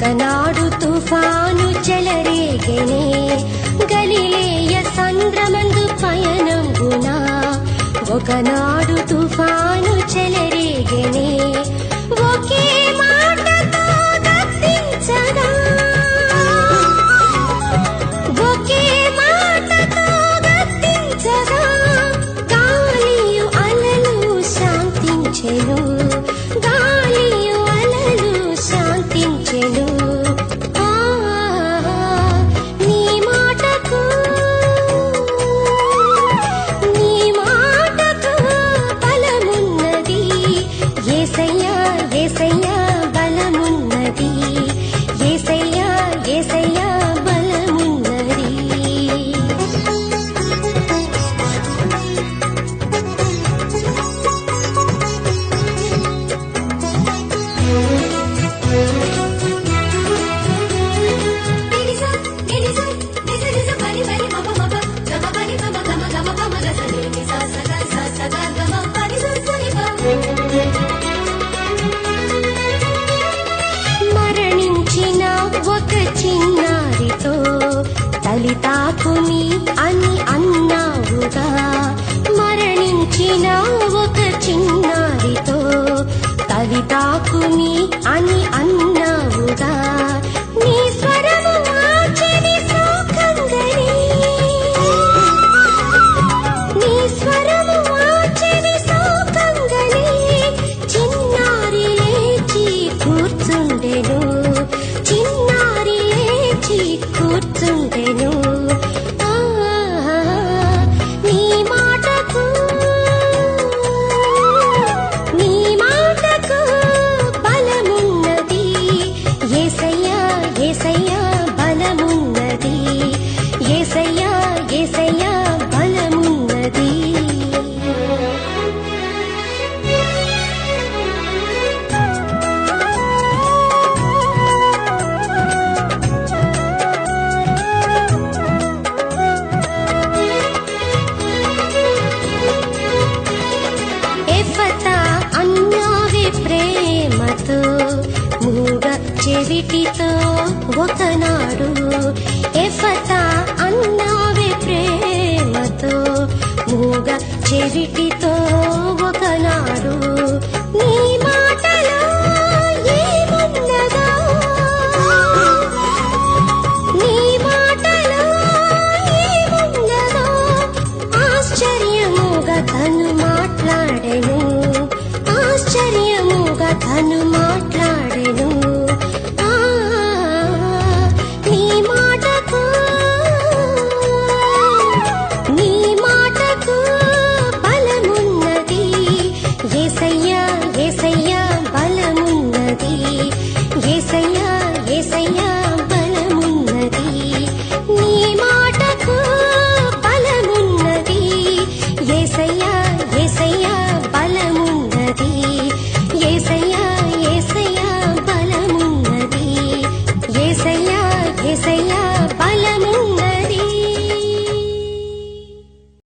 ఒకనాడు తుఫాను చెలరేగనే గలిలేయ సంద్రమందు పయనం గునా ఒకనాడు మరణించిన ఒక చిన్నారితో తలితాకుని అని అన్నావుగా. మరణించిన ఒక చిన్నారితో తలితాకుని అని అన్నావుగా. చీటితో ఒకనాడు ఎఫతా అన్నావే ప్రేమతో మూగ చెవిటితో ఒకనాడు నీ మాటలో ఆశ్చర్యముగా తను మాట్లాడెను ఆశ్చర్యముగా తను